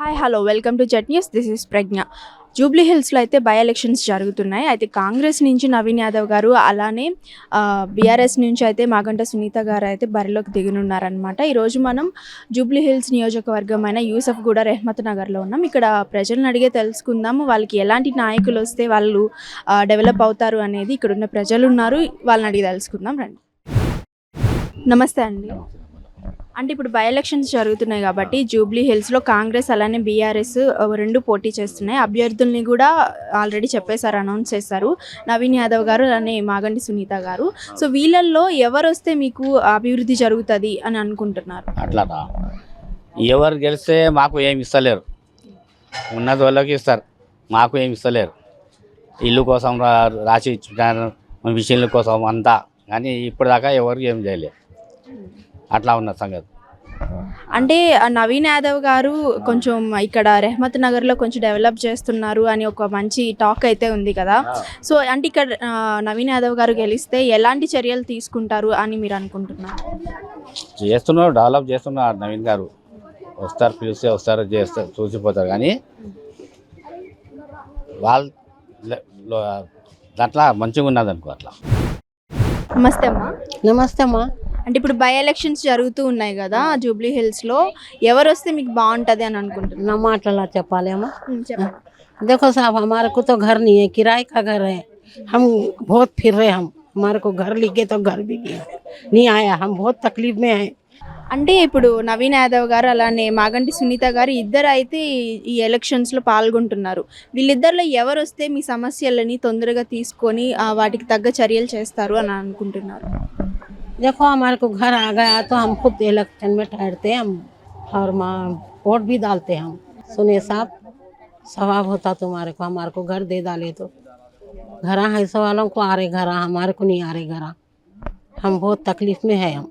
Hi hello welcome to Jet News this is Pragna Jubilee హిల్స్లో అయితే by elections జరుగుతున్నాయి. అయితే కాంగ్రెస్ నుంచి నవీన్ యాదవ్ గారు అలానే బీఆర్ఎస్ నుంచి అయితే మాగంట సునీత గారు అయితే బరిలోకి దిగనున్నారనమాట ఈరోజు మనం జూబ్లీ హిల్స్ నియోజకవర్గమైన యూసఫ్ గూడ రెహమత్ నగర్లో ఉన్నాం. ఇక్కడ ప్రజలను అడిగే తెలుసుకుందాము వాళ్ళకి ఎలాంటి నాయకులు వస్తే వాళ్ళు డెవలప్ అవుతారు అనేది ఇక్కడ ఉన్న ప్రజలు ఉన్నారు. వాళ్ళని అడిగి తెలుసుకుందాం రండి. నమస్తే అండి. అంటే ఇప్పుడు బై ఎలక్షన్స్ జరుగుతున్నాయి కాబట్టి జూబ్లీ హిల్స్లో కాంగ్రెస్ అలానే బీఆర్ఎస్ రెండు పోటీ చేస్తున్నాయి. అభ్యర్థుల్ని కూడా ఆల్రెడీ చెప్పేశారు అనౌన్స్ చేశారు. నవీన్ యాదవ్ గారు అలానే మాగంటి సునీత గారు. సో వీళ్ళల్లో ఎవరు వస్తే మీకు అభివృద్ధి జరుగుతుంది అని అనుకుంటున్నారు? అట్లానా? ఎవరు గెలిస్తే మాకు ఏమి ఇస్తలేరు. ఉన్నది వాళ్ళకి ఇస్తారు. మాకు ఏమి ఇస్తలేరు. ఇల్లు కోసం రాసి ఇచ్చుకుంటారు మిషన్ల కోసం అంతా. కానీ ఇప్పటిదాకా ఎవరు ఏం చేయలేరు అట్లా ఉన్న సంగతి. అంటే నవీన్ యాదవ్ గారు కొంచెం ఇక్కడ రెహమత్ నగర్లో కొంచెం డెవలప్ చేస్తున్నారు అని ఒక మంచి టాక్ అయితే ఉంది కదా. సో అంటే ఇక్కడ నవీన్ యాదవ్ గారు గెలిస్తే ఎలాంటి చర్యలు తీసుకుంటారు అని మీరు అనుకుంటున్నారు? చేస్తున్నారు డెవలప్ చేస్తున్నారు నవీన్ గారు. వస్తారు పిలిస్తే వస్తారు చేస్తారు చూసిపోతారు. కానీ వాళ్ళ లే- లో- దాంట్లో మంచిగా ఉన్నది అనుకో అట్లా. నమస్తే అమ్మా. నమస్తే అమ్మా. అంటే ఇప్పుడు బై ఎలక్షన్స్ జరుగుతూ ఉన్నాయి కదా జూబ్లీ హిల్స్ లో ఎవరు వస్తే మీకు బాగుంటది అని అనుకుంటున్నారు నా మాటలా చెప్పాలి అమ్మా देखो साहब हमारे को तो घर नहीं है किराए का घर है हम बहुत फिर रहे हम हमारे को घर लिखे तो घर भी नहीं है नहीं आया हम बहुत तकलीफ में हैं అంటే ఇప్పుడు నవీన్ యాదవ్ గారు అలానే మాగంటి సునీత గారు ఇద్దరు అయితే ఈ- ఈ ఎలక్షన్స్ లో పాల్గొంటున్నారు వీళ్ళిద్దరిలో ఎవరు వస్తే మీ సమస్యలని తొందరగా తీసుకొని ఆ, వాటికి తగ్గ చర్యలు చేస్తారు అని అనుకుంటున్నారు देखो, हमारे को घर आ गया तो हम खुद इलेक्शन में ठहरते हैं, हम और माँ, वोट भी डालते हम। सुनिए साहब स्वभाव होता तुम्हारे को, हमारे को घर दे डाले तो। घर है सो वालों को आ रहे, घरा हमारे को नहीं आ रहे घरा हम बहुत तकलीफ़ में है हम।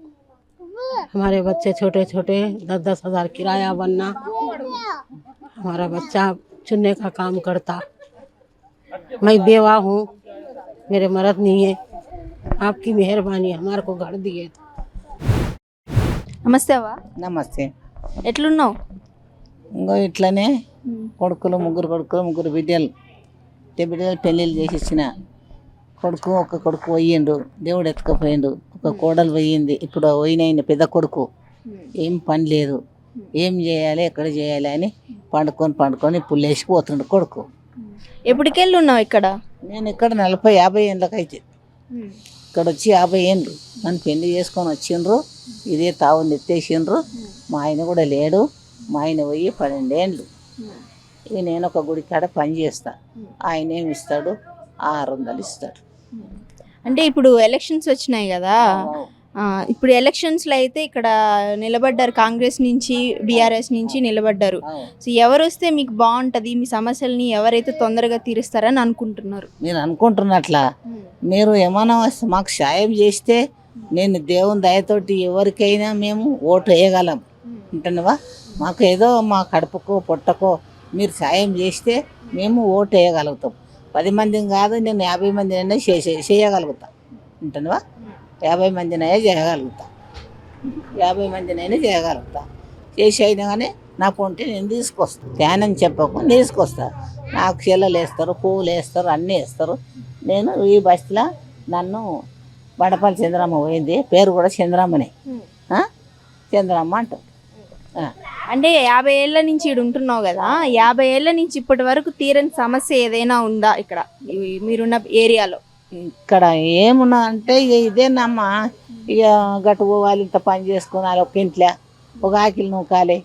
हमारे बच्चे छोटे छोटे दस दस हज़ार किराया बनना। हमारा बच्चा चुनने का काम करता। मैं बेवा हूँ, मेरे मर्द नहीं है। आपकी मेहरबानी हमारे को घर दिए तो నమస్తే అవ్వ నమస్తే ఎట్లున్నావు ఇంకో ఇట్లనే కొడుకులు ముగ్గురు కొడుకులు ముగ్గురు బిడ్డలు ఇద్దరు బిడ్డలు పెళ్ళిళ్ళు చేసి ఇచ్చిన కొడుకు ఒక కొడుకు పోయిండు దేవుడు ఎత్తుకపోయిండు ఒక కోడలు పోయింది ఇప్పుడు పోయిన పెద్ద కొడుకు ఏం పని లేదు ఏం చేయాలి ఎక్కడ చేయాలి అని పండుకొని పండుకొని పుల్లేసి పోతుండు కొడుకు ఎప్పటికెళ్ళి ఉన్నావు ఇక్కడ నేను ఇక్కడ నలభై యాభై ఏళ్ళకైతే ఇక్కడ వచ్చి యాభై ఏండ్లు నన్ను పెళ్ళి చేసుకొని వచ్చిండ్రు. ఇదే తావు నెత్తేసిండ్రు. మా ఆయన కూడా లేడు. మా ఆయన పోయి పన్నెండేండ్లు ఇక నేను ఒక గుడి కాడ పని చేస్తా. ఆయన ఏమి ఇస్తాడు? ఆరు వందలు ఇస్తాడు. అంటే ఇప్పుడు ఎలక్షన్స్ వచ్చినాయి కదా. ఇప్పుడు ఎలక్షన్స్లో అయితే ఇక్కడ నిలబడ్డారు కాంగ్రెస్ నుంచి బీఆర్ఎస్ నుంచి నిలబడ్డారు. సో ఎవరు వస్తే మీకు బాగుంటది మీ సమస్యల్ని ఎవరైతే తొందరగా తీరుస్తారని అనుకుంటున్నారు? మీరు అనుకుంటున్నట్లా మీరు ఏమైనా వస్తే మాకు సాయం చేస్తే నేను దేవుని దయతోటి ఎవరికైనా మేము ఓటు వేయగలం. ఉంటున్నావా మాకు ఏదో మా కడుపుకో పొట్టకో మీరు సాయం చేస్తే మేము ఓటు వేయగలుగుతాం. పది మందిని కాదు నేను యాభై మందినైనా చేసే చేయగలుగుతా. ఉంటున్నావా యాభై మందినైనా చేయగలుగుతా. యాభై మందినైనా చేయగలుగుతా. చేసి అయినా కానీ నా పొంటి నేను తీసుకొస్తా. ధ్యానం చెప్పకు తీసుకొస్తా. నాకు చీలలు వేస్తారు పువ్వులు వేస్తారు అన్నీ వేస్తారు. నేను ఈ బస్సులో నన్ను బడపల్లి చంద్రమ్మ పోయింది. పేరు కూడా చంద్రమ్మనే? చంద్రమ్మ అంటారు. అంటే యాభై ఏళ్ళ నుంచి ఇక్కడ ఉంటున్నావు కదా యాభై ఏళ్ళ నుంచి ఇప్పటి వరకు తీరని సమస్య ఏదైనా ఉందా ఇక్కడ? మీరున్న ఏరియాలో. ఇక్కడ ఏమున్నా అంటే ఇక ఇదేనమ్మా ఇక గట్టు పోవాలి ఇంత పని చేసుకోవాలి ఒక ఇంట్లో ఒక ఆకిలి నూకాలి.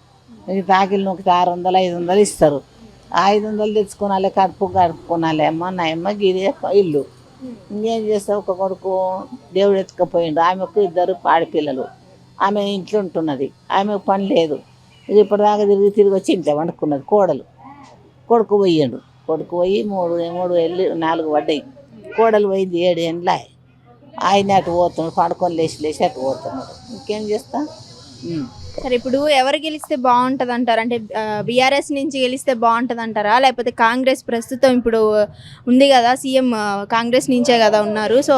ఇంత ఆకిలి నూకితే ఆరు వందలు ఐదు వందలు ఇస్తారు. ఐదు వందలు తెచ్చుకోనాలి కడుపు కడుపుకోనాలి అమ్మ నాయమ్మ గిదే ఇల్లు. ఇంకేం చేస్తావు? ఒక కొడుకు దేవుడు ఎత్తుకపోయిండు. ఆమెకు ఇద్దరు ఆడపిల్లలు ఆమె ఇంట్లో ఉంటున్నది. ఆమెకు పని లేదు. ఇది ఇప్పటిదాకా తిరిగి తిరిగి వచ్చి ఇంట్లో వండుకున్నది కోడలు. కొడుకు పోయిండు. కొడుకు పోయి మూడు మూడు వెళ్ళి నాలుగు పడ్డాయి. కోడలు పోయింది ఏడు ఎండ్ల ఆయన అటు పోతున్నాడు పడుకొని లేచి లేచి అటు పోతున్నాడు. ఇంకేం చేస్తా. సరే ఇప్పుడు ఎవరు గెలిస్తే బాగుంటది అంటారు అంటే బీఆర్ఎస్ నుంచి గెలిస్తే బాగుంటది అంటారా లేకపోతే కాంగ్రెస్ ప్రస్తుతం ఇప్పుడు ఉంది కదా సీఎం కాంగ్రెస్ నుంచే కదా ఉన్నారు. సో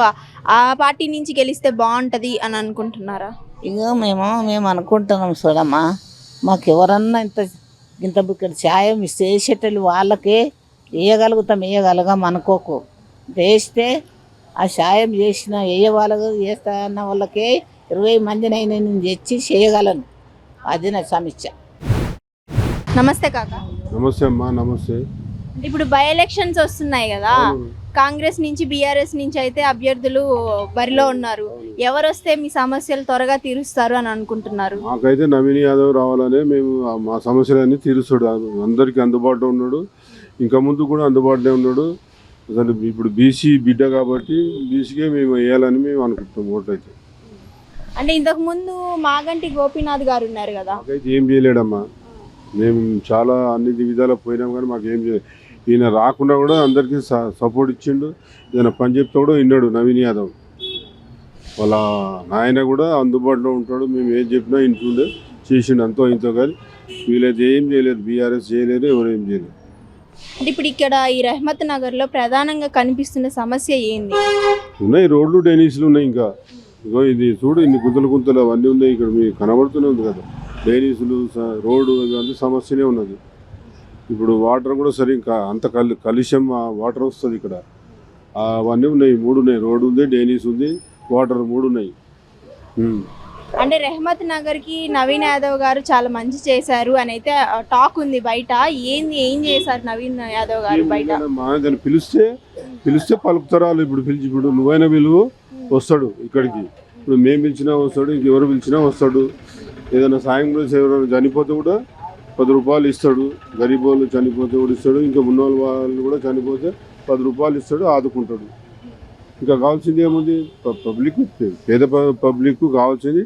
ఆ పార్టీ నుంచి గెలిస్తే బాగుంటది అని అనుకుంటున్నారా? ఇక మేము మేము అనుకుంటున్నాం చూడమ్మా. మాకు ఎవరన్నా ఇంత ఇంత ఇక్కడ సాయం చేసేటోళ్ళు వాళ్ళకే వేయగలుగుతాం వేయగలగాం అనుకోకు. వేస్తే ఆ సాయం చేసిన వేయ వాళ్ళకు చేస్తా అన్న వాళ్ళకే ఇరవై మందినైనా నేను తెచ్చి చేయగలను. అది నా సమస్య నమస్తే కాక. నమస్తే అమ్మా నమస్తే. ఇప్పుడు బై ఎలక్షన్స్ వస్తున్నాయి కదా. కాంగ్రెస్ నుంచి బీఆర్ఎస్ నుంచి అయితే అభ్యర్థులు బరిలో ఉన్నారు. ఎవరు వస్తే మీ సమస్యలు త్వరగా తీరుస్తారు అని అనుకుంటున్నారు? మాకైతే నవీన్ యాదవ్ రావాలనే మేము మా సమస్యలన్నీ తీరుస్తాడు. అందరికీ అందుబాటులో ఉన్నాడు. ఇంకా ముందు కూడా అందుబాటులో ఉన్నాడు. అసలు ఇప్పుడు బీసీ బిడ్డ కాబట్టి బీసీకే మేము వేయాలని మేము అనుకుంటాం ఓట్లు అయితే. అంటే ఇంతకు ముందు మాగంటి గోపీనాథ్ గారు ఉన్నారు కదా. మాకైతే ఏం చేయలేడమ్మా. మేము చాలా అన్ని విధాలు పోయినాం కానీ మాకు ఏం చేయలేదు ఈయన రాకుండా కూడా అందరికీ సపోర్ట్ ఇచ్చిండు. ఏదైనా పని చెప్తే కూడా విన్నాడు నవీన్ యాదవ్. వాళ్ళ నాయన కూడా అందుబాటులో ఉంటాడు. మేము ఏం చెప్పినా ఇంటుండే చేసిండు అంతో ఇంతో కానీ. వీళ్ళైతే ఏం చేయలేరు. బీఆర్ఎస్ చేయలేరు ఎవరు ఏం చేయలేరు. అంటే ఇప్పుడు ఇక్కడ ఈ రెహమత్ నగర్లో ప్రధానంగా కనిపిస్తున్న సమస్య ఏంది? ఉన్నాయి రోడ్లు డైనీస్లు ఉన్నాయి ఇంకా. ఇగో ఇది చూడు ఇన్ని గుంతలు గుంతలు అవన్నీ ఉన్నాయి ఇక్కడ మీకు కనబడుతూనే ఉంది కదా. డైనీసులు రోడ్డు ఇవన్నీ సమస్యనే ఉన్నది. ఇప్పుడు వాటర్ కూడా సరిగ్గా అంత కలు కలుష్యం వాటర్ వస్తుంది ఇక్కడ. అవన్నీ ఉన్నాయి మూడు ఉన్నాయి. రోడ్డు ఉంది డైనీస్ ఉంది వాటర్ మూడు ఉన్నాయి. అంటే రెహమత్ నగర్కి నవీన్ యాదవ్ గారు చాలా మంచి చేశారు అని అయితే టాక్ ఉంది బయట. ఏంది ఏం చేశారు నవీన్ యాదవ్ గారు బయట? దాన్ని పిలిస్తే పిలిస్తే పలుకుతారు వాళ్ళు ఇప్పుడు పిలిచి ఇప్పుడు నువ్వైనా పిలువు వస్తాడు ఇక్కడికి. ఇప్పుడు మేము పిలిచినా వస్తాడు ఇంకెవరు పిలిచినా వస్తాడు. ఏదైనా సాయం కూడా ఎవరైనా చనిపోతే కూడా పది రూపాయలు ఇస్తాడు. గరీబ్ వాళ్ళు చనిపోతే కూడా ఇస్తాడు. ఇంకా ఉన్న వాళ్ళు కూడా చనిపోతే పది రూపాయలు ఇస్తాడు ఆదుకుంటాడు. ఇంకా కావాల్సింది ఏముంది? పబ్లిక్ పేద పబ్లిక్ కావాల్సింది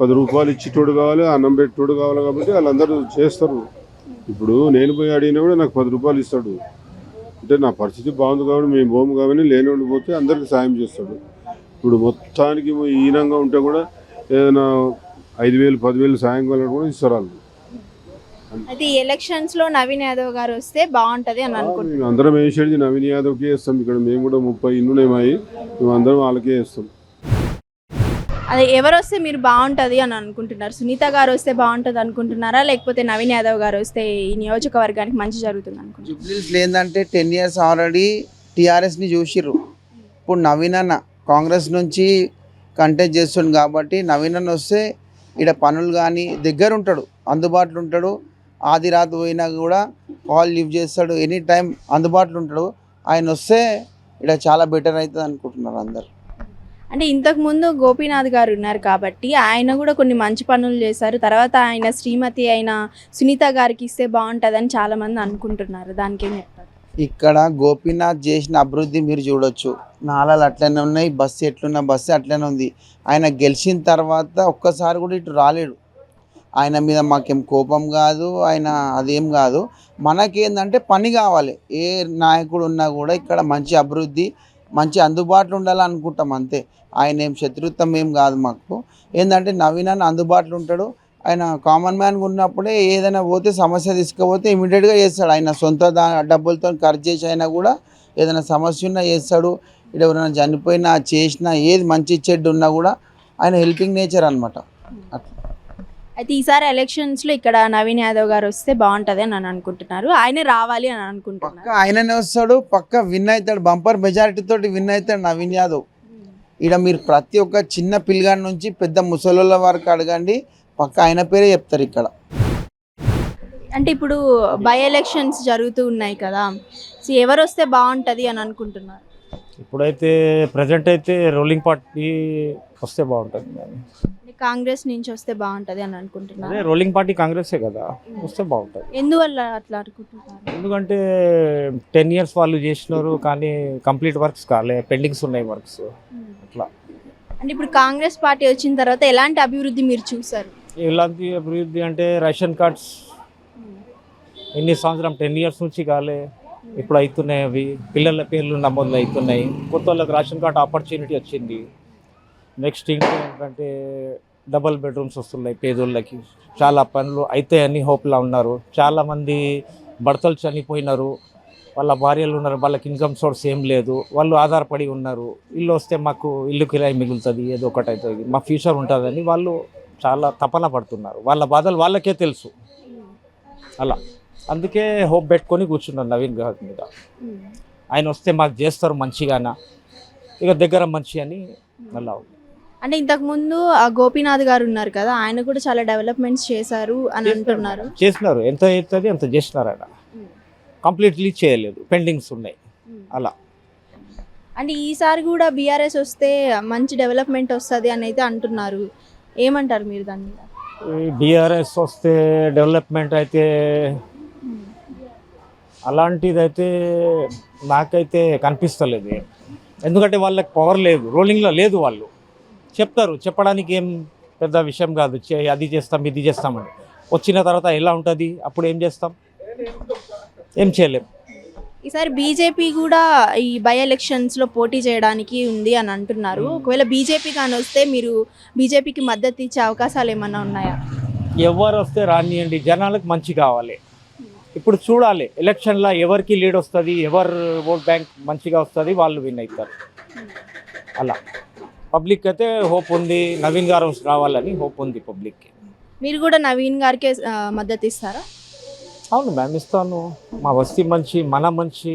పది రూపాయలు ఇచ్చేటోడు కావాలి అన్నం పెట్టేటోడు కావాలి కాబట్టి వాళ్ళందరూ చేస్తారు. ఇప్పుడు నేను పోయి అడిగినా కూడా నాకు పది రూపాయలు ఇస్తాడు. అంటే నా పరిస్థితి బాగుంది కాబట్టి మేము భూమి కాబట్టి లేనివాడు పోతే అందరికి సాయం చేస్తాడు. ఇప్పుడు మొత్తానికి ఈనంగా ఉంటే కూడా ఏదైనా ఐదు వేలు పదివేలు సాయం కావాలని కూడా ఇస్తారు వాళ్ళు. ఈ ఎలక్షన్స్లో నవీన్ యాదవ్ గారు వస్తే బాగుంటది అని అనుకుంటున్నాను. మేము అందరం వేసేది నవీన్ యాదవ్కే వేస్తాం ఇక్కడ మేము కూడా ముప్పై ఇన్నునేమాయి మేము అందరం వాళ్ళకే వేస్తాం అదే ఎవరు వస్తే మీరు బాగుంటుంది అని అనుకుంటున్నారు? సునీత గారు వస్తే బాగుంటుంది అనుకుంటున్నారా? లేకపోతే నవీన్ యాదవ్ గారు వస్తే ఈ నియోజకవర్గానికి మంచి జరుగుతుంది అనుకుంటున్నారు? జూబ్లీస్ ఏంటంటే టెన్ ఇయర్స్ ఆల్రెడీ టీఆర్ఎస్ని చూసిర్రు. ఇప్పుడు నవీన్ అన్న కాంగ్రెస్ నుంచి కంటెస్ట్ చేస్తుండు కాబట్టి నవీన్ అన్న వస్తే ఇక్కడ పనులు కానీ దగ్గర ఉంటాడు అందుబాటులో ఉంటాడు ఆది రాత్రి పోయినా కూడా కాల్ లిఫ్ట్ చేస్తాడు ఎనీ టైం అందుబాటులో ఉంటాడు ఆయన వస్తే ఇక్కడ చాలా బెటర్ అవుతుంది అనుకుంటున్నారు అందరు. అంటే ఇంతకు ముందు గోపీనాథ్ గారు ఉన్నారు కాబట్టి ఆయన కూడా కొన్ని మంచి పనులు చేశారు. తర్వాత ఆయన శ్రీమతి అయిన సునీత గారికి ఇస్తే బాగుంటుందని చాలా మంది అనుకుంటున్నారు. దానికి ఏం చెప్తారు ఇక్కడ గోపీనాథ్ చేసిన అభివృద్ధి మీరు చూడొచ్చు. నాళాలు అట్లనే ఉన్నాయి బస్సు ఎట్లున్న బస్సు అట్లనే ఉంది. ఆయన గెలిచిన తర్వాత ఒక్కసారి కూడా ఇటు రాలేడు. ఆయన మీద మాకేం కోపం కాదు ఆయన అదేం కాదు. మనకేందంటే పని కావాలి. ఏ నాయకుడు ఉన్నా కూడా ఇక్కడ మంచి అభివృద్ధి మంచి అందుబాటులో ఉండాలనుకుంటాం అంతే. ఆయన ఏం శత్రుత్వం ఏం కాదు మాకు. ఏంటంటే నవీన్ అన్న అందుబాటులో ఉంటాడు. ఆయన కామన్ మ్యాన్గా ఉన్నప్పుడే ఏదైనా పోతే సమస్య తీసుకుపోతే ఇమీడియట్గా చేస్తాడు. ఆయన సొంత దా డబ్బులతో ఖర్చు చేసి అయినా కూడా ఏదైనా సమస్య ఉన్నా చేస్తాడు. ఇక్కడ ఎవరైనా చనిపోయినా చేసినా ఏది మంచి చెడ్డు ఉన్నా కూడా ఆయన హెల్పింగ్ నేచర్ అనమాట అట్లా. అయితే ఈసారి ఎలక్షన్స్లో ఇక్కడ నవీన్ యాదవ్ గారు వస్తే బాగుంటది అని అనుకుంటున్నారు. ఆయనే రావాలి అని పక్క అనుకుంటున్నారు ఆయననే వస్తాడు. పక్క విన్ అవుతాడు. బంపర్ మెజారిటీ తోటి విన్ అవుతాడు నవీన్ యాదవ్. ఇక్కడ మీరు ప్రతి ఒక్క చిన్న పిల్లగాడి నుంచి పెద్ద ముసలోళ్ళ వరకు అడగండి. పక్క ఆయన పేరే చెప్తారు ఇక్కడ. అంటే ఇప్పుడు బై ఎలక్షన్స్ జరుగుతూ ఉన్నాయి కదా. సో ఎవరు వస్తే బాగుంటది అని అనుకుంటున్నారు? ఇప్పుడైతే ప్రజెంట్ అయితే రోలింగ్ పార్టీ వస్తే బాగుంటుంది. కాంగ్రెస్ నుంచి వస్తే బాగుంటది అని అదే అనుకుంటున్నారు రోలింగ్ పార్టీ కాంగ్రెసే కదా వస్తే బాగుంటుంది. ఎందువల్ల అట్లా అనుకుంటున్నారు? ఎందుకంటే టెన్ ఇయర్స్ వాళ్ళు చేసినారు కానీ కంప్లీట్ వర్క్స్ కాలే పెండింగ్స్ ఉన్నాయి వర్క్స్ అట్లా. అంటే ఇప్పుడు కాంగ్రెస్ పార్టీ వచ్చిన తర్వాత ఎలాంటి అభివృద్ధి మీరు చూసారు ఎలాంటి అభివృద్ధి అంటే రేషన్ కార్డ్స్. ఎన్ని సంవత్సరం టెన్ ఇయర్స్ నుంచి కాలే. ఇప్పుడు అవుతున్నాయి అవి. పిల్లల పేర్లు నమోదు అవుతున్నాయి కొత్త వాళ్ళకి రేషన్ కార్డ్ ఆపర్చునిటీ వచ్చింది. నెక్స్ట్ ఇంకా ఏంటంటే డబల్ బెడ్రూమ్స్ వస్తున్నాయి పేదోళ్ళకి. చాలా పనులు అవుతాయని హోప్లా ఉన్నారు. చాలామంది భర్తలు చనిపోయినారు. వాళ్ళ భార్యలు ఉన్నారు. వాళ్ళకి ఇన్కమ్ సోర్స్ ఏం లేదు. వాళ్ళు ఆధారపడి ఉన్నారు. ఇల్లు వస్తే మాకు ఇల్లు కిరాయి మిగులుతుంది ఏదో ఒకటి అవుతుంది మా ఫ్యూచర్ ఉంటుందని వాళ్ళు చాలా తపన పడుతున్నారు. వాళ్ళ బాధలు వాళ్ళకే తెలుసు. అలా. అందుకే హోప్ పెట్టుకొని కూర్చున్నాను నవీన్ గారి మీద. ఆయన వస్తే మాకు చేస్తారు మంచిగానా? ఇక దగ్గర మంచి అని అలా ఉంది. అంటే ఇంతకు ముందు ఆ గోపీనాథ్ గారు ఉన్నారు కదా ఆయన కూడా చాలా డెవలప్మెంట్స్ చేశారు అని అంటున్నారు. చేసినారు. ఎంత అవుతుంది అంత చేసినారు ఆయన కంప్లీట్లీ చేయలేదు. పెండింగ్స్ ఉన్నాయి. అలా. అంటే ఈసారి కూడా బీఆర్ఎస్ వస్తే మంచి డెవలప్మెంట్ వస్తుంది అని అయితే అంటున్నారు. ఏమంటారు మీరు దాని మీద? బీఆర్ఎస్ వస్తే డెవలప్మెంట్ అయితే అలాంటిదైతే నాకైతే కనిపిస్తలేదు. ఎందుకంటే వాళ్ళకి పవర్ లేదు. రోలింగ్లో లేదు వాళ్ళు. చెప్తారు. చెప్పడానికి ఏం పెద్ద విషయం కాదు. చే- అది చేస్తాం ఇది చేస్తామని వచ్చిన తర్వాత ఎలా ఉంటుంది? అప్పుడు ఏం చేస్తాం? ఏం చేయలేం. ఈసారి బీజేపీ కూడా ఈ బై ఎలక్షన్స్లో పోటీ చేయడానికి ఉంది అని అంటున్నారు. ఒకవేళ బీజేపీ కానీ వస్తే మీరు బీజేపీకి మద్దతు ఇచ్చే అవకాశాలు ఏమన్నా ఉన్నాయా? ఎవరు వస్తే రానియండి. జనాలకు మంచి కావాలి. ఇప్పుడు చూడాలి. ఎలక్షన్లో ఎవరికి లీడ్ వస్తుంది ఎవరు ఓట్ బ్యాంక్ మంచిగా వస్తుంది వాళ్ళు విన్ అవుతారు. అలా. పబ్లిక్ అయితే హోప్ ఉంది. నవీన్ గారు రావాలని హోప్ ఉంది పబ్లిక్కి. మీరు కూడా నవీన్ గారికే మద్దతు ఇస్తారా? అవును మ్యామ్ ఇస్తాను. మా వస్తీ మంచి మన మంచి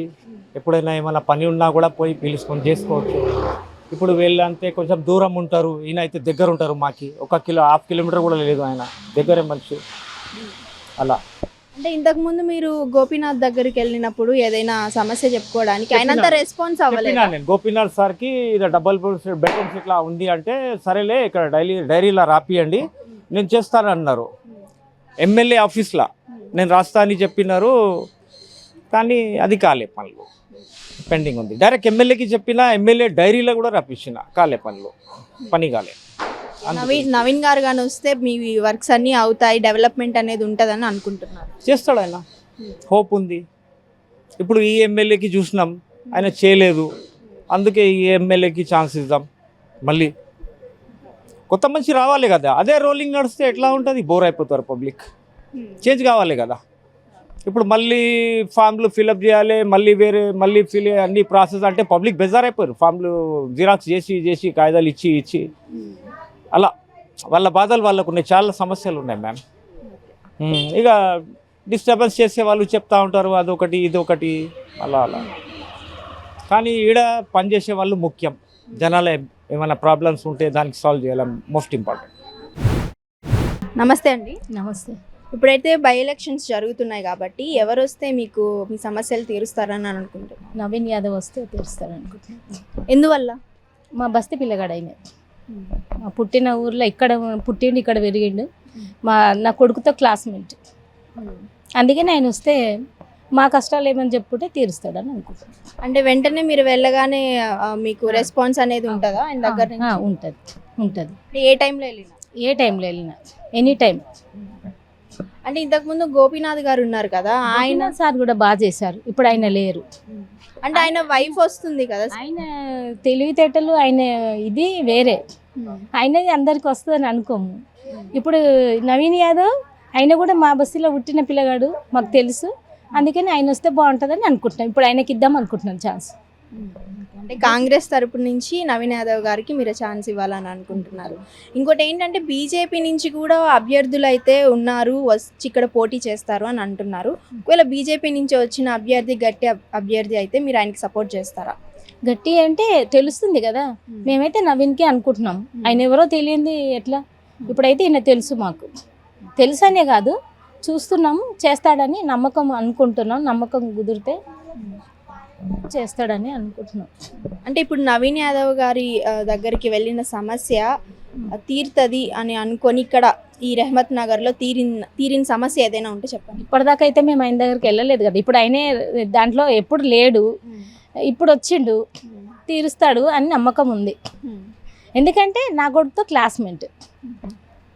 ఎప్పుడైనా ఏమైనా పని ఉన్నా కూడా పోయి పిలుచుకొని చేసుకోవచ్చు. ఇప్పుడు వీళ్ళంతే కొంచెం దూరం ఉంటారు. ఈయన అయితే దగ్గర ఉంటారు మాకి. ఒక కిలో హాఫ్ కిలోమీటర్ కూడా లేదు ఆయన. దగ్గరే మంచి అలా. అంటే ఇంతకు ముందు మీరు గోపీనాథ్ దగ్గరికి వెళ్ళినప్పుడు ఏదైనా సమస్య చెప్పుకోవడానికి ఆయనంత. రెస్పాన్స్ చెప్పినా అవ్వలేదు? నేను. గోపీనాథ్ సార్కి ఇది డబల్ బెడ్రూమ్స్ ఇట్లా ఉంది అంటే సరేలే ఇక్కడ డైలీ డైరీలో రాపియండి. నేను చేస్తాను అన్నారు ఎమ్మెల్యే ఆఫీస్లో. నేను రాస్తా అని చెప్పినారు. కానీ అది కాలే పనులు. పెండింగ్ ఉంది. డైరెక్ట్ ఎమ్మెల్యేకి చెప్పిన ఎమ్మెల్యే డైరీలో కూడా రప్పించిన కాలే పనులు. పని కాలే. నవీన్ నవీన్ గారు కానీ వస్తే మీ వర్క్స్ అన్నీ అవుతాయి డెవలప్మెంట్ అనేది ఉంటుందని అనుకుంటున్నారు. చేస్తాడు ఆయన. హోప్ ఉంది. ఇప్పుడు ఈ ఎమ్మెల్యేకి చూసినాం ఆయన చేయలేదు. అందుకే ఈ ఎమ్మెల్యేకి ఛాన్స్ ఇద్దాం. మళ్ళీ కొత్త మనిషి రావాలి కదా. అదే రోలింగ్ నడిస్తే ఎట్లా ఉంటుంది? బోర్ అయిపోతారు పబ్లిక్. చేంజ్ కావాలి కదా. ఇప్పుడు మళ్ళీ ఫామ్లు ఫిలప్ చేయాలి మళ్ళీ వేరే మళ్ళీ ఫిల్ అన్ని ప్రాసెస్ అంటే పబ్లిక్ బెజార్ అయిపోయారు ఫామ్లు జిరాక్స్ చేసి చేసి కాగితాలు ఇచ్చి ఇచ్చి. అలా వాళ్ళ బాధలు వాళ్ళకు ఉన్నాయి. చాలా సమస్యలు ఉన్నాయి మ్యామ్ ఇక డిస్టర్బెన్స్ చేసే వాళ్ళు చెప్తా ఉంటారు అదొకటి ఇదొకటి అలా అలా. కానీ ఈడ పనిచేసే వాళ్ళు ముఖ్యం. జనాల ఏమైనా ప్రాబ్లమ్స్ ఉంటే దానికి సాల్వ్ చేయడం మోస్ట్ ఇంపార్టెంట్ నమస్తే అండి. నమస్తే. ఇప్పుడైతే బై ఎలక్షన్స్ జరుగుతున్నాయి కాబట్టి ఎవరు వస్తే మీకు మీ సమస్యలు తీరుస్తారని అని అనుకుంటున్నాను నవీన్ యాదవ్ వస్తే తీరుస్తారు అనుకుంటున్నాను. ఎందువల్ల? మా బస్తీ పిల్లగాడు ఆయన మా పుట్టిన ఊర్లో ఇక్కడ పుట్టిండు ఇక్కడ పెరిగిండు. మా నా కొడుకుతో క్లాస్మేట్ అందుకని ఆయన వస్తే మా కష్టాలు ఏమని చెప్పుకుంటే తీరుస్తాడని అనుకుంటున్నాను. అంటే వెంటనే మీరు వెళ్ళగానే మీకు రెస్పాన్స్ అనేది ఉంటుందా? ఆయన దగ్గర ఉంటుంది. ఉంటుంది. ఏ టైంలో వెళ్ళినా? ఏ టైంలో వెళ్ళినా? Any time. అంటే ఇంతకు ముందు గోపీనాథ్ గారు ఉన్నారు కదా ఆయన సార్ కూడా బాగా చేశారు. ఇప్పుడు ఆయన లేరు. అంటే ఆయన వైఫ్ వస్తుంది కదా. ఆయన తెలివితేటలు ఆయన ఇది వేరే. ఆయనది అందరికి వస్తుందని అనుకోము. ఇప్పుడు నవీన్ యాదవ్ ఆయన కూడా మా బస్సులో పుట్టిన పిల్లగాడు మాకు తెలుసు. అందుకని ఆయన వస్తే బాగుంటుందని అనుకుంటున్నాం. ఇప్పుడు ఆయనకి ఇద్దాం అనుకుంటున్నాం ఛాన్స్. అంటే కాంగ్రెస్ తరపు నుంచి నవీన్ యాదవ్ గారికి మీరు ఛాన్స్ ఇవ్వాలని అనుకుంటున్నారు. ఇంకోటి ఏంటంటే బీజేపీ నుంచి కూడా అభ్యర్థులు అయితే ఉన్నారు వచ్చి ఇక్కడ పోటీ చేస్తారు అని అంటున్నారు. ఒకవేళ బీజేపీ నుంచి వచ్చిన అభ్యర్థి గట్టి అభ్యర్థి అయితే మీరు ఆయనకి సపోర్ట్ చేస్తారా? గట్టి అంటే తెలుస్తుంది కదా. మేమైతే నవీన్కి అనుకుంటున్నాం. ఆయన ఎవరో తెలియంది ఎట్లా? ఇప్పుడైతే ఈయన తెలుసు మాకు. తెలుసు అనే కాదు చూస్తున్నాము చేస్తాడని నమ్మకం అనుకుంటున్నాం నమ్మకం కుదిరితే. చేస్తాడని అనుకుంటున్నాం. అంటే ఇప్పుడు నవీన్ యాదవ్ గారి దగ్గరికి వెళ్ళిన సమస్య తీరుతుంది అని అనుకొని ఇక్కడ ఈ రెహమత్ నగర్లో తీరిన తీరిన సమస్య ఏదైనా ఉంటే చెప్పండి. ఇప్పటిదాకా అయితే మేము ఆయన దగ్గరికి వెళ్ళలేదు కదా. ఇప్పుడు ఆయనే దాంట్లో ఎప్పుడు లేడు ఇప్పుడు వచ్చిండు తీరుస్తాడు అని నమ్మకం ఉంది. ఎందుకంటే నా కొడుకుతో క్లాస్మేట్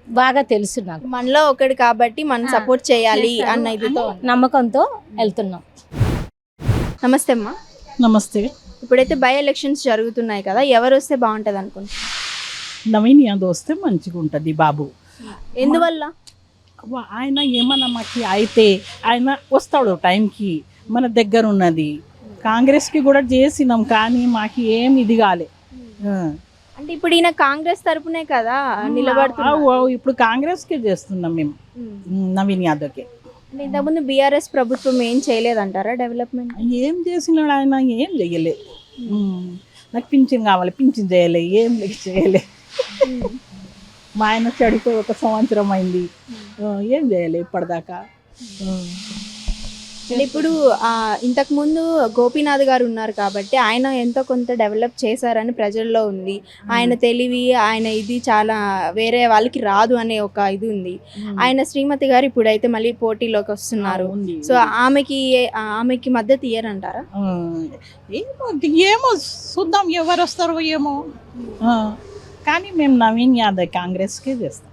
బాగా తెలుసు నాకు. మనలో ఒకడు కాబట్టి మనం సపోర్ట్ చేయాలి అన్న ఇదితో నమ్మకంతో వెళ్తున్నాం. నమస్తే అమ్మా. నమస్తే. ఇప్పుడైతే బై ఎలక్షన్స్ జరుగుతున్నాయి కదా ఎవరు వస్తే బాగుంటుంది అనుకుంటున్నారు? నవీన్ యాదవ్ వస్తే మంచిగా ఉంటుంది బాబు. ఎందువల్ల? ఆయన ఏమన్నా మాకు అయితే ఆయన వస్తాడు టైంకి మన దగ్గర ఉన్నది కాంగ్రెస్కి కూడా చేసినాం కానీ మాకు ఏం ఇది కాలే. అంటే ఇప్పుడు ఈయన కాంగ్రెస్ తరపునే కదా ఆ, ఇప్పుడు కాంగ్రెస్కే చేస్తున్నాం మేము. నవీన్ యాదవ్కి ఇంతకుముందు బీఆర్ఎస్ ప్రభుత్వం ఏం చేయలేదంటారా డెవలప్మెంట్? ఏం చేసినాడు ఆయన ఏం చెయ్యలే. ఉమ్. నాకు పింఛన్ కావాలి పింఛన్ చేయలే ఏం చేయలే. మా ఆయన చడిపోయి ఒక సంవత్సరం అయింది. ఏం చేయలే ఇప్పటిదాకా. అంటే ఇప్పుడు ఇంతకు ముందు గోపీనాథ్ గారు ఉన్నారు కాబట్టి ఆయన ఎంతో కొంత డెవలప్ చేశారని ప్రజల్లో ఉంది. ఆయన తెలివి ఆయన ఇది చాలా వేరే వాళ్ళకి రాదు అనే ఒక ఇది ఉంది. ఆయన శ్రీమతి గారు ఇప్పుడైతే మళ్ళీ పోటీలోకి వస్తున్నారు. సో ఆమెకి ఆమెకి మద్దతు ఇయ్యరంటారా? ఏమో చూద్దాం ఎవరు వస్తారో ఏమో కానీ మేము నవీన్ యాదవ్ కాంగ్రెస్కే చేస్తాం.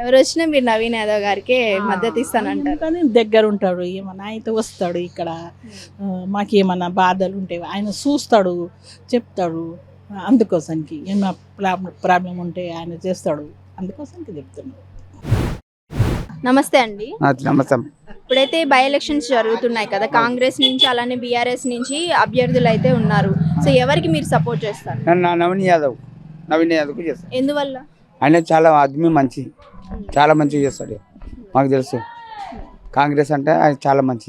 ఎవరు వచ్చినా మీరు నవీన్ యాదవ్ గారికి మద్దతు ఇస్తానంటారు. కానీ దగ్గర ఉంటాడు ఏమన్నా అయితే వస్తాడు ఇక్కడ. మాకేమన్నా బాధలు ఉంటే ఆయన చూస్తాడు చెప్తాడు. అందుకోసానికి ఏమన్నా ప్రాబ్లం ప్రాబ్లం ఉంటే ఆయన చేస్తాడు అందుకోసానికి చెప్తున్నాడు. నమస్తే అండి. నమస్తే ఇప్పుడైతే బై ఎలక్షన్స్ జరుగుతున్నాయి కదా కాంగ్రెస్ నుంచి అలానే బీఆర్ఎస్ నుంచి అభ్యర్థులు అయితే ఉన్నారు. సో ఎవరికి మీరు సపోర్ట్ చేస్తారు? నవీన్ యాదవ్ నవీన్ చేస్తాను ఎందువల్ల? ఆయన చాలా ఆద్మీ మంచి. చాలా మంచిగా చేస్తాడు. మాకు తెలుసు. కాంగ్రెస్ అంటే ఆయన చాలా మంచి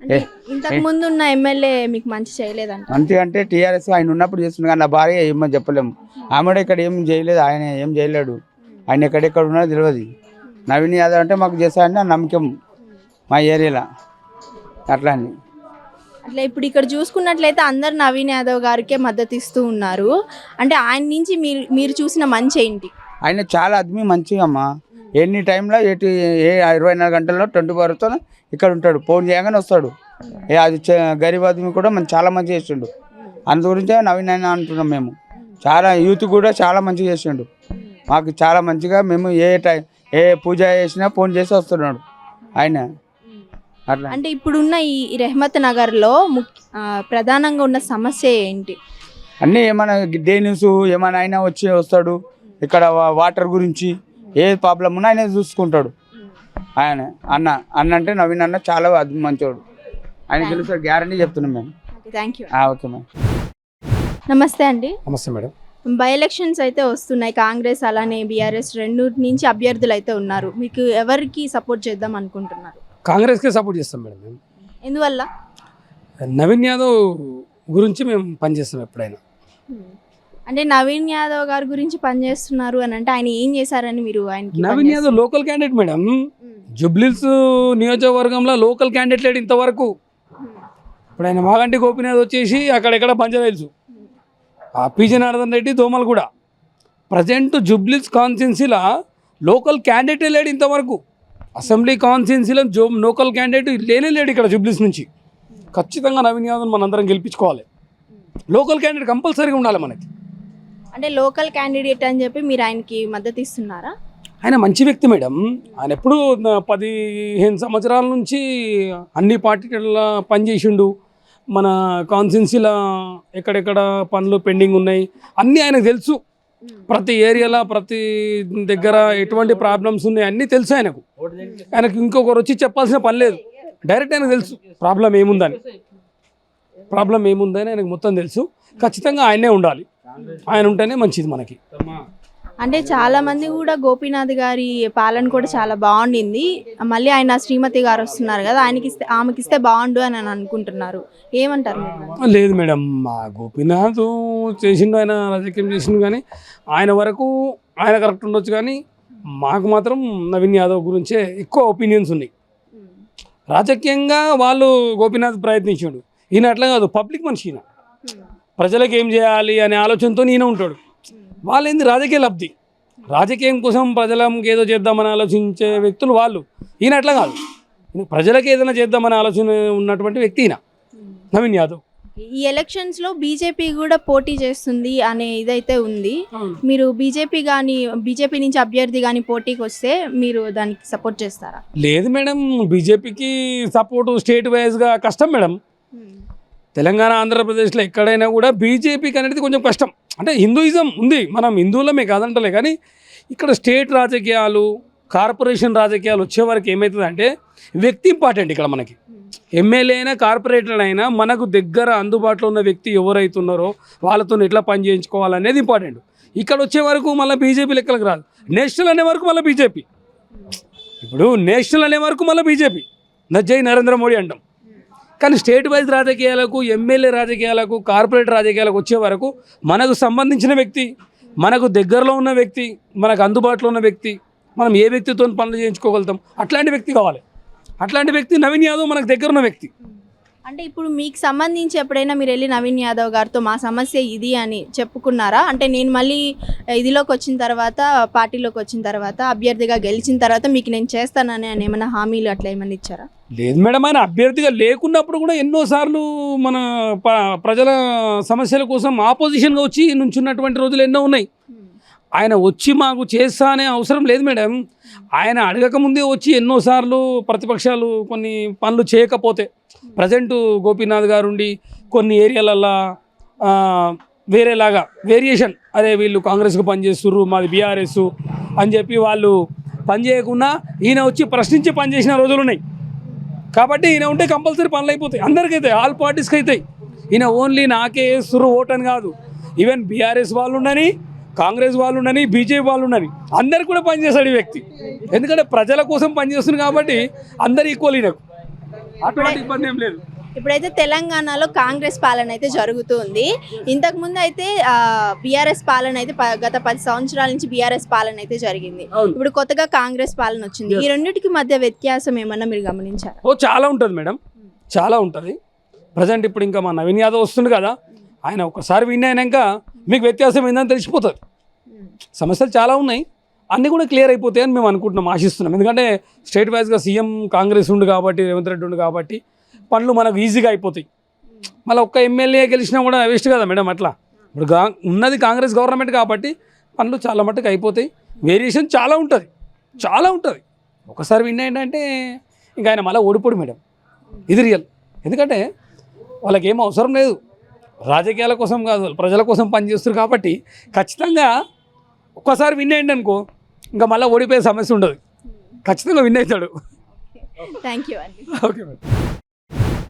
అంటే ఇంతకు ముందు ఉన్న ఎమ్మెల్యే మీకు మంచి చేయలేదంట? మంచిగా అంటే టీఆర్ఎస్ ఆయన ఉన్నప్పుడు చేస్తుంది కానీ నా భార్య ఏమని చెప్పలేము. ఆమె కూడా ఇక్కడ ఏం చేయలేదు ఆయన ఏం చేయలేడు. ఆయన ఎక్కడెక్కడ ఉన్నాడో తెలియదు. నవీన్ యాదవ్ అంటే మాకు ఆ నమ్మకం మా ఏరియాలో. అట్లా అని అట్లా ఇప్పుడు ఇక్కడ చూసుకున్నట్లయితే అందరు నవీన్ యాదవ్ గారికే మద్దతు ఇస్తూ ఉన్నారు. అంటే ఆయన నుంచి మీరు మీరు చూసిన మంచి ఏంటి? ఆయన చాలా అద్మి మంచిగా అమ్మా ఎన్ని టైంలో ఎటు ఏ ఇరవై నాలుగు గంటల్లో ట్వంటీ ఫోర్ అవర్స్ ఇక్కడ ఉంటాడు. ఫోన్ చేయగానే వస్తాడు. ఏ అది గరీబ్ ఆద్మీ కూడా మనం చాలా మంచిగా చేసిండు. అందు గురించే నవీన్ ఆయన అంటున్నాం మేము. చాలా యూత్ కూడా చాలా మంచిగా చేసిండు. మాకు చాలా మంచిగా మేము ఏ టైం ఏ పూజ చేసినా ఫోన్ చేసి వస్తున్నాడు ఆయన. అట్లా. అంటే ఇప్పుడున్న ఈ రెహమత్ నగర్లో ప్రధానంగా ఉన్న సమస్య ఏంటి? అన్నీ ఏమైనా డే న్యూస్ ఏమైనా అయినా వచ్చి వస్తాడు. ఇక్కడ వాటర్ గురించి ఏ ప్రాబ్లం ఉన్నా ఆయన చూసుకుంటాడు. ఆయన అన్న అన్న అంటే నవీన్ అన్న చాలా అది మంచోడు. ఆయన తెలుసు గ్యారంటీ చెప్తున్నాం మేము. థ్యాంక్ యూ ఆ, ఓకే మ్యామ్ నమస్తే అండి. నమస్తే మేడం. బై ఎలక్షన్స్ అయితే వస్తున్నాయి కాంగ్రెస్ అలానే బీఆర్ఎస్ రెండు నుంచి అభ్యర్థులు అయితే ఉన్నారు. మీకు ఎవరికి సపోర్ట్ చేద్దాం అనుకుంటున్నారు? కాంగ్రెస్కే సపోర్ట్ చేస్తాం మేడం మేము. ఎందువల్ల? నవీన్ యాదవ్ గురించి మేము పనిచేస్తాం ఎప్పుడైనా. అంటే నవీన్ యాదవ్ గారి గురించి పనిచేస్తున్నారు అని అంటే ఆయన ఏం చేశారని మీరు ఆయనకి Naveen Yadav local candidate madam Jubilee Hills నియోజకవర్గంలో లోకల్ క్యాండిడేట్ లేడు ఇంతవరకు. ఇప్పుడు ఆయన మాగంటి గోపినాథ్ వచ్చేసి అక్కడెక్కడ పంచరైల్స్. ఆ పీజీ నారాయణ రెడ్డి దోమలు కూడా ప్రజెంట్ జుబ్లిల్స్ కాన్స్టిట్యున్సీలో లోకల్ క్యాండిడేటే లేడు ఇంతవరకు. అసెంబ్లీ కాన్స్టిట్యున్సీలో జో లోకల్ క్యాండిడేట్ లేనే లేడు ఇక్కడ జుబ్లిల్స్ నుంచి. ఖచ్చితంగా నవీన్ యాదవ్ మనందరం గెలిపించుకోవాలి. లోకల్ క్యాండిడేట్ కంపల్సరీగా ఉండాలి మనకి. అంటే లోకల్ క్యాండిడేట్ అని చెప్పి మీరు ఆయనకి మద్దతు ఇస్తున్నారా? ఆయన మంచి వ్యక్తి మేడం. ఆయన ఎప్పుడు పదిహేను సంవత్సరాల నుంచి అన్ని పార్టీలలో పనిచేసిండు మన కాన్స్టిట్యున్సీలో ఎక్కడెక్కడ పనులు పెండింగ్ ఉన్నాయి అన్నీ ఆయనకు తెలుసు. ప్రతి ఏరియాలో ప్రతి దగ్గర ఎటువంటి ప్రాబ్లమ్స్ ఉన్నాయి అన్నీ తెలుసు ఆయనకు. ఆయనకు ఇంకొకరు వచ్చి చెప్పాల్సిన పని లేదు. డైరెక్ట్ ఆయనకు తెలుసు ప్రాబ్లం ఏముందని. ప్రాబ్లం ఏముందని ఆయనకు మొత్తం తెలుసు. ఖచ్చితంగా ఆయనే ఉండాలి. ఆయన ఉంటేనే మంచిది మనకి. అంటే చాలా మంది కూడా గోపీనాథ్ గారి పాలన కూడా చాలా బాగుండింది. మళ్ళీ ఆయన శ్రీమతి గారు వస్తున్నారు కదా ఆయనకి ఇస్తే ఆమెకి ఇస్తే బాగుండు అని అని అనుకుంటున్నారు. ఏమంటారు లేదు మేడం మా గోపీనాథ్ చేసిండు ఆయన రాజకీయం చేసిండు కానీ ఆయన వరకు ఆయన కరెక్ట్ ఉండొచ్చు కానీ మాకు మాత్రం నవీన్ యాదవ్ గురించే ఎక్కువ ఒపీనియన్స్ ఉన్నాయి. రాజకీయంగా వాళ్ళు గోపీనాథ్ ప్రయత్నించాడు. ఈయన అట్లా కాదు పబ్లిక్ మనిషి ఈయన. ప్రజలకు ఏం చేయాలి అనే ఆలోచనతో ఈయన ఉంటాడు. వాళ్ళు ఏంది రాజకీయ లబ్ధి? రాజకీయం కోసం ప్రజలకు ఏదో చేద్దామని ఆలోచించే వ్యక్తులు వాళ్ళు. ఈయన అట్లా కాదు. ప్రజలకు ఏదైనా చేద్దామనే ఆలోచన ఉన్నటువంటి వ్యక్తి ఈయన. నవీన్ యాదవ్. ఈ ఎలక్షన్స్లో బీజేపీ కూడా పోటీ చేస్తుంది అనే ఇదైతే ఉంది. మీరు బీజేపీ కానీ బీజేపీ నుంచి అభ్యర్థి కానీ పోటీకి వస్తే మీరు దానికి సపోర్ట్ చేస్తారా? లేదు మేడం బీజేపీకి సపోర్ట్ స్టేట్ వైజ్గా కష్టం మేడం. తెలంగాణ ఆంధ్రప్రదేశ్లో ఎక్కడైనా కూడా బీజేపీకి అనేది కొంచెం కష్టం. అంటే హిందూయిజం ఉంది. మనం హిందువులమే కాదంటలే కానీ ఇక్కడ స్టేట్ రాజకీయాలు కార్పొరేషన్ రాజకీయాలు వచ్చే వరకు ఏమవుతుందంటే వ్యక్తి ఇంపార్టెంట్ ఇక్కడ మనకి. ఎమ్మెల్యే అయినా కార్పొరేటర్ అయినా మనకు దగ్గర అందుబాటులో ఉన్న వ్యక్తి ఎవరైతున్నారో వాళ్ళతో ఎట్లా పని చేయించుకోవాలనేది ఇంపార్టెంట్. ఇక్కడ వచ్చే వరకు మళ్ళీ బీజేపీ లెక్కలకు రాదు. నేషనల్ అనే వరకు మళ్ళీ బీజేపీ. ఇప్పుడు నేషనల్ అనే వరకు మళ్ళీ బీజేపీ. జై నరేంద్ర మోడీ అంటాం. కానీ స్టేట్ వైజ్ రాజకీయాలకు ఎమ్మెల్యే రాజకీయాలకు కార్పొరేట్ రాజకీయాలకు వచ్చే వరకు మనకు సంబంధించిన వ్యక్తి మనకు దగ్గరలో ఉన్న వ్యక్తి మనకు అందుబాటులో ఉన్న వ్యక్తి మనం ఏ వ్యక్తితో పనులు చేయించుకోగలుగుతాం? అట్లాంటి వ్యక్తి కావాలి. అట్లాంటి వ్యక్తి నవీన్ యాదవ్ మనకు దగ్గర ఉన్న వ్యక్తి. అంటే ఇప్పుడు మీకు సంబంధించి ఎప్పుడైనా మీరు వెళ్ళి నవీన్ యాదవ్ గారితో మా సమస్య ఇది అని చెప్పుకున్నారా? అంటే నేను మళ్ళీ ఇదిలోకి వచ్చిన తర్వాత పార్టీలోకి వచ్చిన తర్వాత అభ్యర్థిగా గెలిచిన తర్వాత మీకు నేను చేస్తానని అని ఏమైనా హామీలు అట్లా ఏమైనా ఇచ్చారా? లేదు మేడం ఆయన అభ్యర్థిగా లేకున్నప్పుడు కూడా ఎన్నోసార్లు మన ప- ప్రజల సమస్యల కోసం ఆపోజిషన్గా వచ్చి నుంచున్నటువంటి రోజులు ఎన్నో ఉన్నాయి. ఆయన వచ్చి మాకు చేస్తా అనే అవసరం లేదు మేడం. ఆయన అడగక ముందే వచ్చి ఎన్నోసార్లు ప్రతిపక్షాలు కొన్ని పనులు చేయకపోతే ప్రజెంట్ గోపీనాథ్ గారు ఉండి కొన్ని ఏరియాలల్లో వేరేలాగా వేరియేషన్. అరే వీళ్ళు కాంగ్రెస్కి పనిచేస్తుర్రు మాది బీఆర్ఎస్ అని చెప్పి వాళ్ళు పని చేయకుండా ఈయన వచ్చి ప్రశ్నించి పనిచేసిన రోజులు ఉన్నాయి కాబట్టి ఈయన ఉంటే కంపల్సరీ పనులు అయిపోతాయి అందరికీ అవుతాయి ఆల్ పార్టీస్కి అవుతాయి ఈయన ఓన్లీ నాకే వేస్తుర్రు ఓట్ అని కాదు. ఈవెన్ బీఆర్ఎస్ వాళ్ళు ఉండని కాంగ్రెస్ వాళ్ళు ఉండని బీజేపీ వాళ్ళు ఉండని అందరు కూడా పనిచేస్తాడు ఈ వ్యక్తి. ఎందుకంటే ప్రజల కోసం పనిచేస్తుంది కాబట్టి అందరు ఈక్వల్ ఈయనకు. అటువంటి ఇబ్బంది ఏం లేదు. ఇప్పుడైతే తెలంగాణలో కాంగ్రెస్ పాలన అయితే జరుగుతుంది ఇంతకు ముందు అయితే బీఆర్ఎస్ పాలన అయితే గత పది సంవత్సరాల నుంచి బీఆర్ఎస్ పాలన అయితే జరిగింది. ఇప్పుడు కొత్తగా కాంగ్రెస్ పాలన వచ్చింది. ఈ రెండింటికి మధ్య వ్యత్యాసం ఏమన్నా మీరు గమనించారా? ఓ చాలా ఉంటుంది మేడం. చాలా ఉంటుంది. ప్రజెంట్ ఇప్పుడు ఇంకా మా నవీన్ యాదవ్ వస్తుంది కదా ఆయన ఒకసారి విన్ అయినాక మీకు వ్యత్యాసం ఏందని తెలిసిపోతుంది. సమస్యలు చాలా ఉన్నాయి. అన్నీ కూడా క్లియర్ అయిపోతాయి అని మేము అనుకుంటున్నాం ఆశిస్తున్నాం. ఎందుకంటే స్టేట్ వైజ్గా సీఎం కాంగ్రెస్ ఉండు కాబట్టి రేవంత్ రెడ్డి ఉండు కాబట్టి పనులు మనకు ఈజీగా అయిపోతాయి. మళ్ళీ ఒక్క ఎమ్మెల్యే గెలిచినా కూడా వేస్ట్ కదా మేడం అట్లా. ఇప్పుడు ఉన్నది కాంగ్రెస్ గవర్నమెంట్ కాబట్టి పనులు చాలా మట్టుకు అయిపోతాయి. వేరియేషన్ చాలా ఉంటుంది. చాలా ఉంటుంది. ఒకసారి విన్ ఏంటంటే ఇంకా ఆయన మళ్ళీ ఓడిపోడు మేడం. ఇది రియల్ ఎందుకంటే వాళ్ళకి ఏం అవసరం లేదు. రాజకీయాల కోసం కాదు ప్రజల కోసం పనిచేస్తారు కాబట్టి ఖచ్చితంగా ఒక్కసారి విన్ అయ్యండి అనుకో ఇంకా మళ్ళీ ఓడిపోయే సమస్య ఉండదు. ఖచ్చితంగా విన్ అవుతాడు. థ్యాంక్ యూ అండి ఓకే మేడం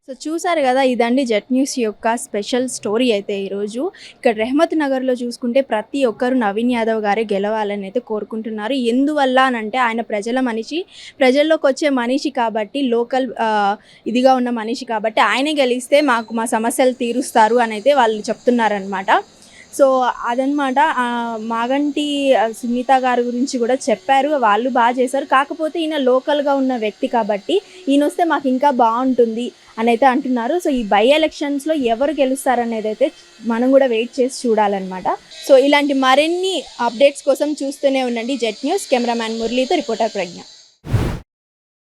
సో చూసారు కదా ఇదండి జెట్ న్యూస్ యొక్క స్పెషల్ స్టోరీ అయితే ఈరోజు. ఇక్కడ రెహమత్ నగర్లో చూసుకుంటే ప్రతి ఒక్కరు నవీన్ యాదవ్ గారే గెలవాలని అయితే కోరుకుంటున్నారు. ఎందువల్ల అని అంటే ఆయన ప్రజల మనిషి. ప్రజల్లోకి వచ్చే మనిషి కాబట్టి లోకల్ ఇదిగా ఉన్న మనిషి కాబట్టి ఆయనే గెలిస్తే మాకు మా సమస్యలు తీరుస్తారు అని అయితే వాళ్ళు చెప్తున్నారనమాట సో అదనమాట మాగంటి సునీత గారి గురించి కూడా చెప్పారు. వాళ్ళు బాగా చేశారు. కాకపోతే ఈయన లోకల్గా ఉన్న వ్యక్తి కాబట్టి ఈయన వస్తే మాకు ఇంకా బాగుంటుంది అని అయితే అంటున్నారు. సో ఈ బై ఎలక్షన్స్లో ఎవరు గెలుస్తారనేది అయితే మనం కూడా వెయిట్ చేసి చూడాలన్నమాట. సో ఇలాంటి మరిన్ని అప్డేట్స్ కోసం చూస్తూనే ఉండండి జెట్ న్యూస్ కెమెరామ్యాన్ మురళీతో రిపోర్టర్ ప్రజ్ఞ.